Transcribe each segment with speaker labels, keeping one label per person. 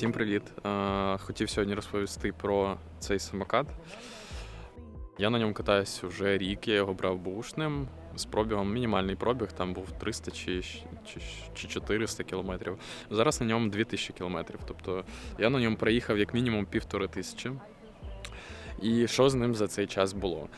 Speaker 1: Всім привіт! Е, Хотів сьогодні розповісти про цей самокат. Я на ньому катаюсь вже рік, я його брав бушним з пробігом, мінімальний пробіг, там був 300 чи, чи, чи 400 кілометрів. Зараз на ньому 2000 кілометрів. Тобто я на ньому проїхав як мінімум півтори тисячі. І що з ним за цей час було?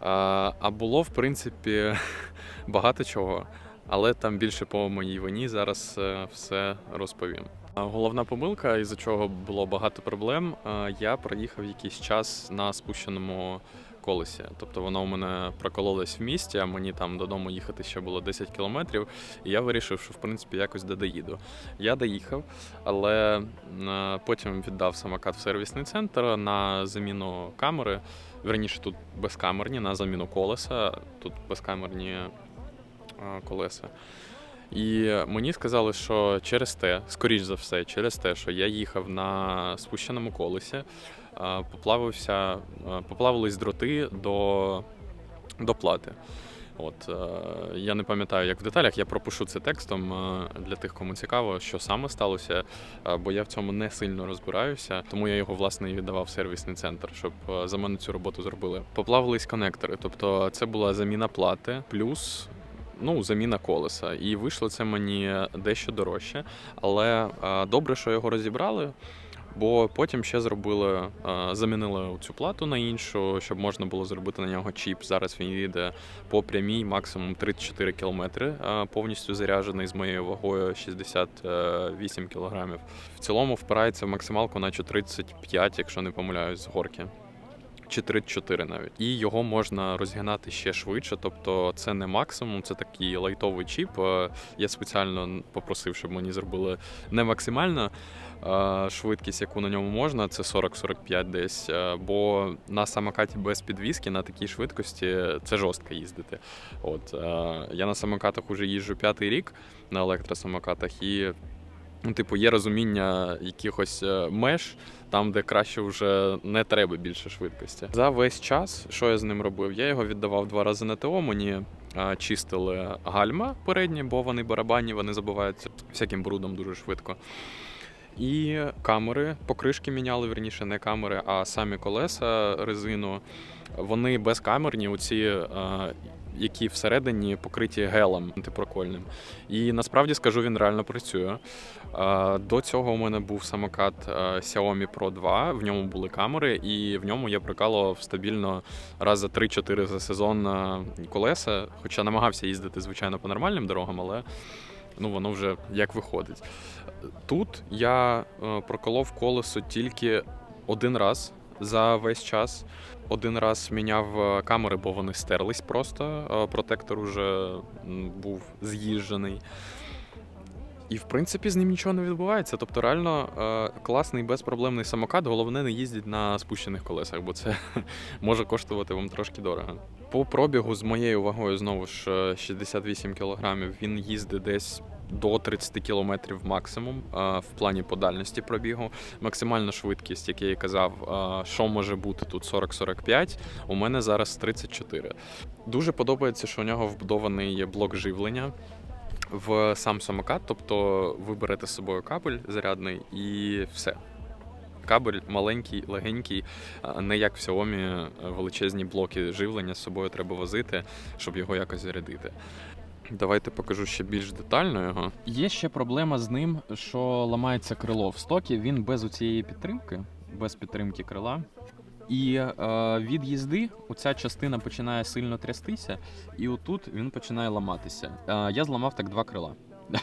Speaker 1: А, а було, в принципі, багато чого, але там більше по моїй вині зараз е, все розповім. Головна помилка, із-за чого було багато проблем, е, я проїхав якийсь час на спущеному колесі. Тобто воно у мене прокололось в місті, а мені там додому їхати ще було 10 кілометрів. І я вирішив, що в принципі якось де доїду. Я доїхав, але е, потім віддав самокат в сервісний центр на заміну камери. Верніше, тут безкамерні, на заміну колеса, тут безкамерні е, колеса. І мені сказали, що через те, скоріш за все, через те, що я їхав на спущеному колесі, поплавився, а, поплавились дроти до, до плати. От, е, я не пам'ятаю, як в деталях, я пропишу це текстом е, для тих, кому цікаво, що саме сталося, е, бо я в цьому не сильно розбираюся, тому я його власне і віддавав в сервісний центр, щоб е, за мене цю роботу зробили. Поплавились конектори, тобто це була заміна плати, плюс ну, заміна колеса. І вийшло це мені дещо дорожче. Але е, добре, що його розібрали. Бо потім ще зробили, е, замінили цю плату на іншу, щоб можна було зробити на нього чіп. Зараз він їде по прямій, максимум 34 кілометри, е, повністю заряджений з моєю вагою 68 кілограмів. В цілому впирається в максималку, наче 35, якщо не помиляюсь, з горки. Чи 34 навіть. І його можна розігнати ще швидше. Тобто це не максимум, це такий лайтовий чіп. Е, Я спеціально попросив, щоб мені зробили не максимально е, швидкість, яку на ньому можна, це 40-45 десь. Е, Бо на самокаті без підвіски на такій швидкості це жорстко їздити. От я на самокатах уже їжджу п'ятий рік на електросамокатах і. Ну, типу, є розуміння якихось е, меж, там, де краще вже не треба більше швидкості. За весь час, що я з ним робив? Я його віддавав два рази на ТО. Мені чистили гальма передні, бо вони барабанні, вони забиваються всяким брудом дуже швидко. І камери, покришки міняли, верніше, не камери, а самі колеса, резину. Вони безкамерні, оці, е, які всередині покриті гелем антипрокольним. І насправді скажу, він реально працює. До цього у мене був самокат е, Xiaomi Pro 2, в ньому були камери, і в ньому я прикалував стабільно раз за 3-4 за сезон е, колеса. Хоча намагався їздити, звичайно, по нормальним дорогам, але ну, воно вже як виходить. Тут я е, проколов колесо тільки один раз за весь час. Один раз міняв е, камери, бо вони стерлись просто. е, Протектор уже був з'їжджений. І в принципі з ним нічого не відбувається. Тобто, реально е, класний безпроблемний самокат. Головне не їздить на спущених колесах, бо це може коштувати вам трошки дорого. По пробігу з моєю вагою знову ж е, 68 кілограмів. Він їздить десь до 30 кілометрів максимум е, в плані по дальності пробігу. Максимальна швидкість, як я і казав, е, що може бути тут 40-45, у мене зараз 34. Дуже подобається, що у нього вбудований є блок живлення. В сам самокат, тобто ви берете з собою кабель зарядний і все. Кабель маленький, легенький, не як в Xiaomi величезні блоки живлення з собою треба возити, щоб його якось зарядити. Давайте покажу ще більш детально його. Є ще проблема з ним, що ламається крило в стокі. Він без цієї підтримки, без підтримки крила. І е, від їзди оця частина починає сильно трястися, і отут він починає ламатися. Е, я зламав так два крила.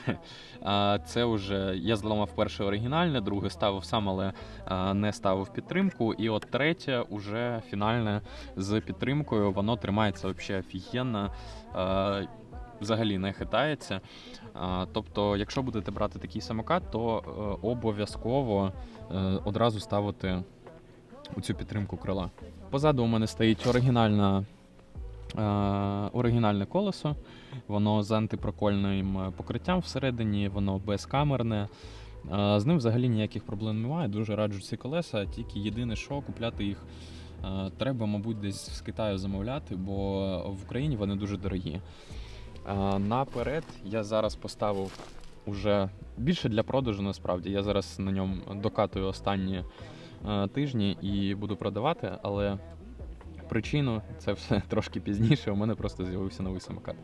Speaker 1: Е, Це вже я зламав перше оригінальне, друге ставив сам, але е, не ставив підтримку. І от третє, уже фінальне з підтримкою. Воно тримається взагалі офігенно. Взагалі не хитається. Тобто, якщо будете брати такий самокат, то е, обов'язково е, одразу ставити у цю підтримку крила. Позаду у мене стоїть оригінальна, е, оригінальне колесо. Воно з антипрокольним покриттям всередині, воно безкамерне. З ним взагалі ніяких проблем немає. Дуже раджу ці колеса, тільки єдине, що купляти їх треба, мабуть, десь з Китаю замовляти, бо в Україні вони дуже дорогі. Е, Наперед я зараз поставив уже більше для продажу насправді. Я зараз на ньому докатую останні е, тижні і буду продавати, але причину це все трошки пізніше. У мене просто з'явився новий самокат.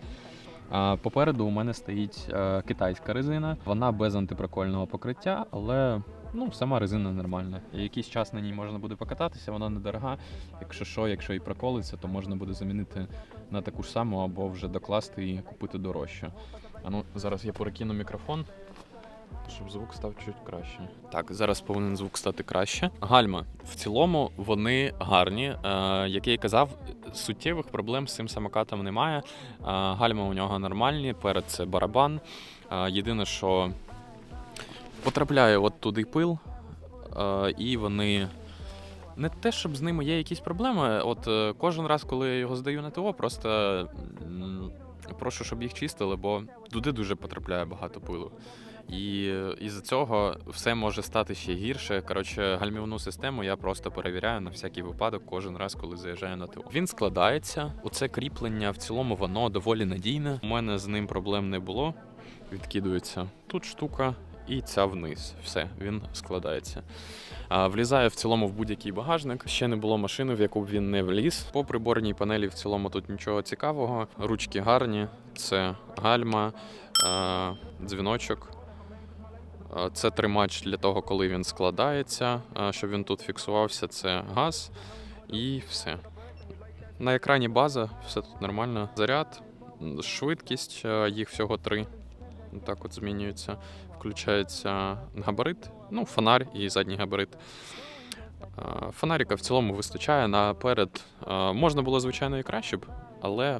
Speaker 1: Попереду у мене стоїть е, китайська резина. Вона без антипрокольного покриття, але ну, сама резина нормальна. Якийсь час на ній можна буде покататися, вона недорога. Якщо що, якщо і проколиться, то можна буде замінити на таку ж саму або вже докласти і купити дорожче. А ну зараз я перекину мікрофон. Щоб звук став чуть краще. Так, зараз повинен звук стати краще. Гальма. В цілому вони гарні. Е, як я й казав, суттєвих проблем з цим самокатом немає. Е, гальма у нього нормальні, перед це барабан. Е, єдине, що потрапляє от туди пил, і вони. Не те, щоб з ними є якісь проблеми. От е, кожен раз, коли я його здаю на ТО, просто прошу, щоб їх чистили, бо туди дуже потрапляє багато пилу. І е, із-за цього все може стати ще гірше. Коротше, гальмівну систему я просто перевіряю на всякий випадок кожен раз, коли заїжджаю на ТО. Він складається. Оце кріплення в цілому воно доволі надійне. У мене з ним проблем не було. Відкидується тут штука. І ця вниз. Все, він складається. А, влізає в цілому в будь-який багажник. Ще не було машини, в яку б він не вліз. По приборній панелі в цілому тут нічого цікавого. Ручки гарні, це гальма, а, дзвіночок. Це тримач для того, коли він складається, щоб він тут фіксувався. Це газ і все. На екрані база, все тут нормально. Заряд, швидкість, їх всього три. Так от змінюється. Включається габарит, ну, фонарь і задній габарит. А, Фонарика в цілому вистачає наперед. Можна було, звичайно, і краще б, але е,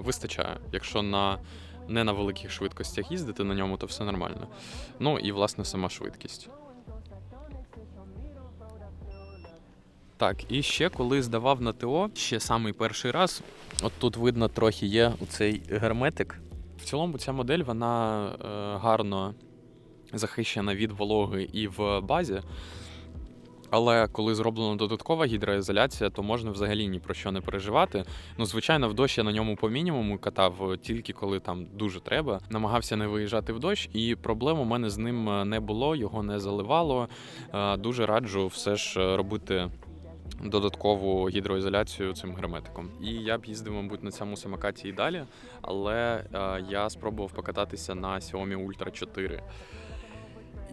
Speaker 1: вистачає. Якщо на, не на великих швидкостях їздити на ньому, то все нормально. Ну і власне сама швидкість. Так, і ще коли здавав на ТО, ще самий перший раз, от тут видно трохи є цей герметик. В цілому ця модель вона е, гарно захищена від вологи і в базі. Але коли зроблена додаткова гідроізоляція, то можна взагалі ні про що не переживати. Ну, звичайно, в дощ я на ньому по мінімуму катав тільки коли там дуже треба. Намагався не виїжджати в дощ, і проблем у мене з ним е, не було, його не заливало. Е, Дуже раджу все ж е, робити додаткову гідроізоляцію цим герметиком. І я б їздив, мабуть, на цьому самокаті і далі, але е, я спробував покататися на Xiaomi Ultra 4.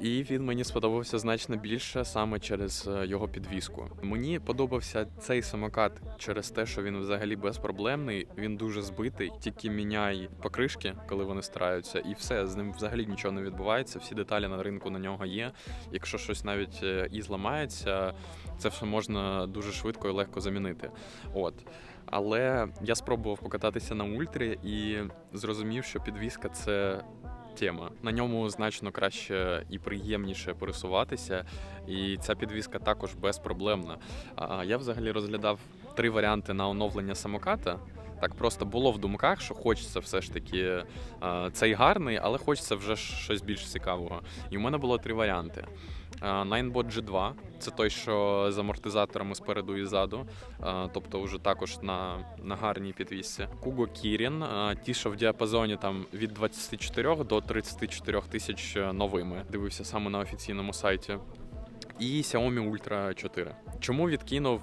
Speaker 1: І він мені сподобався значно більше саме через е, його підвіску. Мені подобався цей самокат через те, що він взагалі безпроблемний. Він дуже збитий, тільки міняй покришки, коли вони стараються, і все з ним взагалі нічого не відбувається. Всі деталі на ринку на нього є. Якщо щось навіть е, і зламається, це все можна дуже швидко і легко замінити. От. Але я спробував покататися на ультрі і зрозумів, що підвіска це тема. На ньому значно краще і приємніше пересуватися, і ця підвізка також безпроблемна. Я взагалі розглядав три варіанти на оновлення самоката. Так просто було в думках, що хочеться все ж таки цей гарний, але хочеться вже щось більш цікавого. І в мене було три варіанти. Ninebot G2 це той, що з амортизаторами спереду і ззаду, тобто вже також на, на гарній підвісці. Kirin, а, ті, що в діапазоні там від 24 до 34 тисяч новими. Дивився саме на офіційному сайті. І Xiaomi Ultra 4. Чому відкинув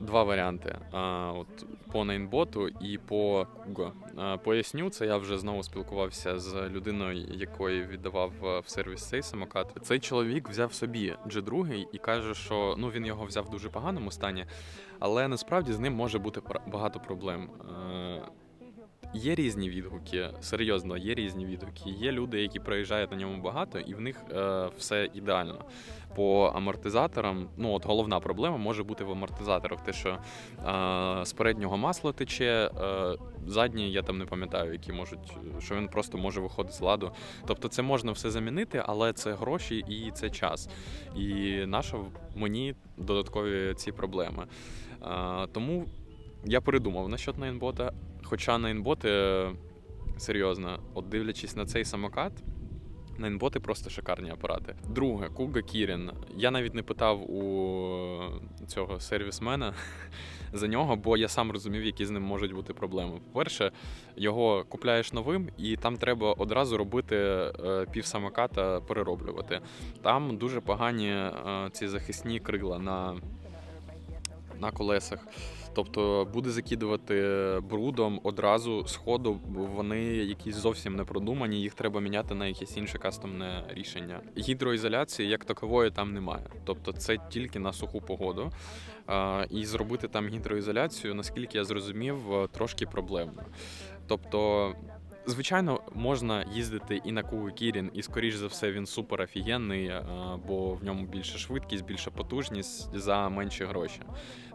Speaker 1: два варіанти: а, от по нейнботу і по Куго. А, Поясню, це я вже знову спілкувався з людиною, якої віддавав е, в сервіс цей самокат. Цей чоловік взяв собі G2 і каже, що ну він його взяв в дуже поганому стані, але насправді з ним може бути багато проблем. Є різні відгуки, серйозно, є різні відгуки. Є люди, які проїжджають на ньому багато, і в них е, все ідеально. По амортизаторам, ну от головна проблема може бути в амортизаторах, те, що е, з переднього масло тече, е, задні, я там не пам'ятаю, які можуть, що він просто може виходити з ладу. Тобто це можна все замінити, але це гроші і це час. І наша мені додаткові ці проблеми. Е, тому я передумав насчет найнбота. Хоча найнботи, серйозно, от дивлячись на цей самокат, Найнботи просто шикарні апарати. Друге, Куга Кірін. Я навіть не питав у цього сервісмена за нього, бо я сам розумів, які з ним можуть бути проблеми. По-перше, його купляєш новим, і там треба одразу робити е, півсамоката, перероблювати. Там дуже погані е, ці захисні крила на, на колесах. Тобто буде закидувати брудом одразу з ходу, вони якісь зовсім не продумані, їх треба міняти на якесь інше кастомне рішення. Гідроізоляції як такової там немає. Тобто це тільки на суху погоду. І зробити там гідроізоляцію, наскільки я зрозумів, трошки проблемно. Тобто. Звичайно, можна їздити і на Кугу Кірін, і скоріш за все він супер офігенний, бо в ньому більше швидкість, більша потужність за менші гроші.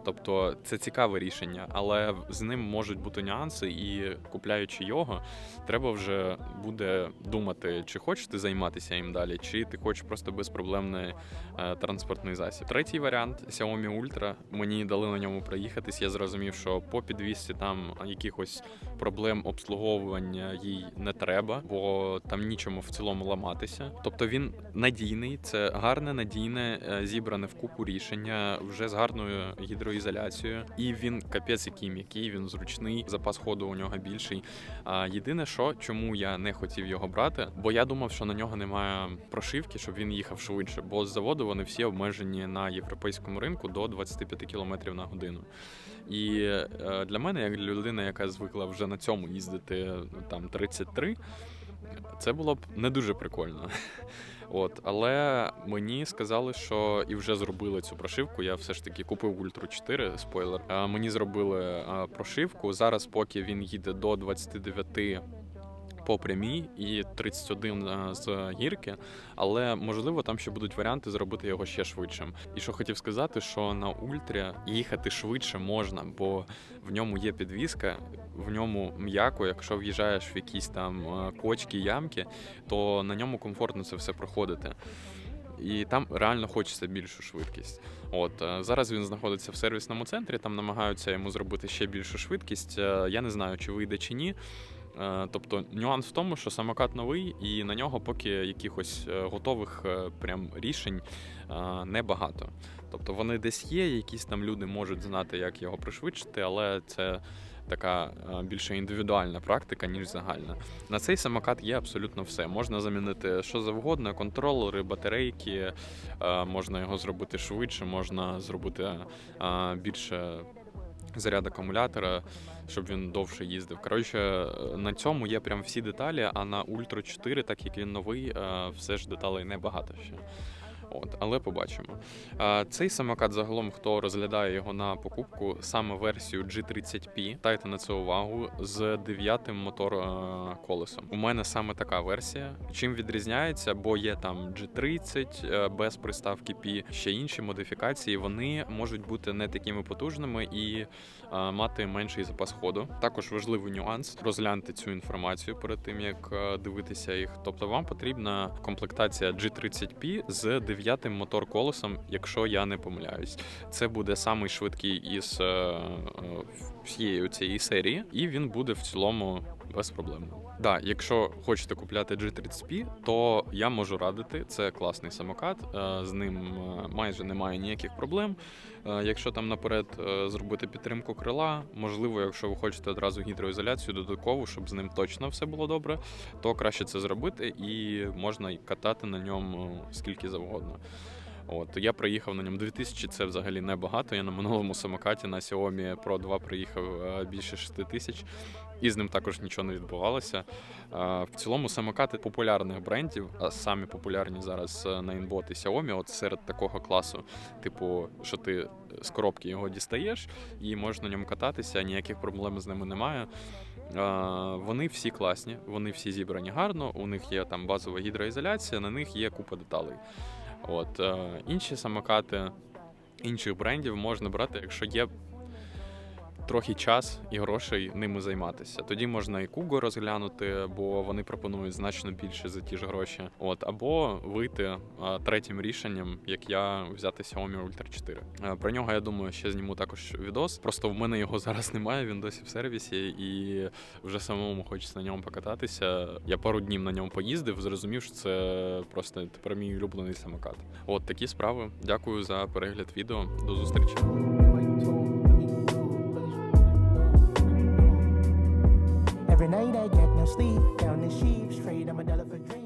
Speaker 1: Тобто це цікаве рішення, але з ним можуть бути нюанси, і купляючи його, треба вже буде думати, чи хочеш ти займатися їм далі, чи ти хочеш просто безпроблемний е, транспортний засіб. Третій варіант Xiaomi Ultra. Мені дали на ньому проїхатись. Я зрозумів, що по підвісці там якихось проблем обслуговування їй не треба, бо там нічому в цілому ламатися. Тобто він надійний, це гарне, надійне, е, зібране в купу рішення вже з гарною гідроізоляцією. І він капець який м'який, він зручний, запас ходу у нього більший. А єдине, що чому я не хотів його брати, бо я думав, що на нього немає прошивки, щоб він їхав швидше. Бо з заводу вони всі обмежені на європейському ринку до 25 км на годину. І е, для мене, як для людини, яка звикла вже на цьому їздити ну, там 33, це було б не дуже прикольно. От, але мені сказали, що і вже зробили цю прошивку. Я все ж таки купив Ультру 4, спойлер. Мені зробили прошивку. Зараз, поки він їде до 29 по прямій і 31 з гірки, але можливо там ще будуть варіанти зробити його ще швидшим. І що хотів сказати, що на ультрі їхати швидше можна, бо в ньому є підвіска, в ньому м'яко. Якщо в'їжджаєш в якісь там е, кочки, ямки, то на ньому комфортно це все проходити. І там реально хочеться більшу швидкість. От е, зараз він знаходиться в сервісному центрі, там намагаються йому зробити ще більшу швидкість. Е, Я не знаю, чи вийде чи ні. Е, Тобто нюанс в тому, що самокат новий, і на нього поки якихось е, готових е, прям рішень небагато. Тобто вони десь є, якісь там люди можуть знати, як його пришвидшити, але це така більше індивідуальна практика, ніж загальна. На цей самокат є абсолютно все. Можна замінити що завгодно, контролери, батарейки, можна його зробити швидше, можна зробити більше заряд акумулятора, щоб він довше їздив. Коротше, е, на цьому є прям всі деталі, а на Ультра 4, так як він новий, е, все ж деталей небагато ще. От, але побачимо. Цей самокат загалом, хто розглядає його на покупку, саме версію G30P, дайте на це увагу з дев'ятим мотор колесом. У мене саме така версія. Чим відрізняється, бо є там G30 е, без приставки P, ще інші модифікації. Вони можуть бути не такими потужними і мати менший запас ходу. Також важливий нюанс розгляньте цю інформацію перед тим, як е, дивитися їх. Тобто, вам потрібна комплектація G30P з дев'ятим мотор колесом, якщо я не помиляюсь. Це буде самий швидкий із е, е, всієї цієї серії, і він буде в цілому безпроблемним. Да, якщо хочете купляти G30P, то я можу радити. Це класний самокат. е, З ним е, майже немає ніяких проблем. Е, Якщо там наперед зробити підтримку крила, можливо, якщо ви хочете одразу гідроізоляцію додаткову, щоб з ним точно все було добре, то краще це зробити і можна катати на ньому скільки завгодно. От я проїхав на ньому 2000, це взагалі небагато. Я на минулому самокаті на Xiaomi Pro 2 проїхав більше 6 тисяч, і з ним також нічого не відбувалося. Е, В цілому самокати популярних брендів, а самі популярні зараз е, на інбот і Xiaomi, от серед такого класу, типу, що ти з коробки його дістаєш і можеш на ньому кататися, ніяких проблем з ними немає. Е, Вони всі класні, вони всі зібрані гарно. У них є там базова гідроізоляція, на них є купа деталей. От е, інші самокати інших брендів можна брати, якщо є трохи час і грошей ними займатися. Тоді можна і Куго розглянути, бо вони пропонують значно більше за ті ж гроші. От або вийти третім рішенням, як я взяти Xiaomi Ultra 4. Е, Про нього я думаю, ще зніму також відос. Просто в мене його зараз немає. Він досі в сервісі, і вже самому хочеться на ньому покататися. Я пару днів на ньому поїздив, зрозумів, що це просто тепер мій улюблений самокат. От такі справи. Дякую за перегляд відео. До зустрічі.
Speaker 2: sleep. Down in sheep's trade. I'm a dollar for drinks.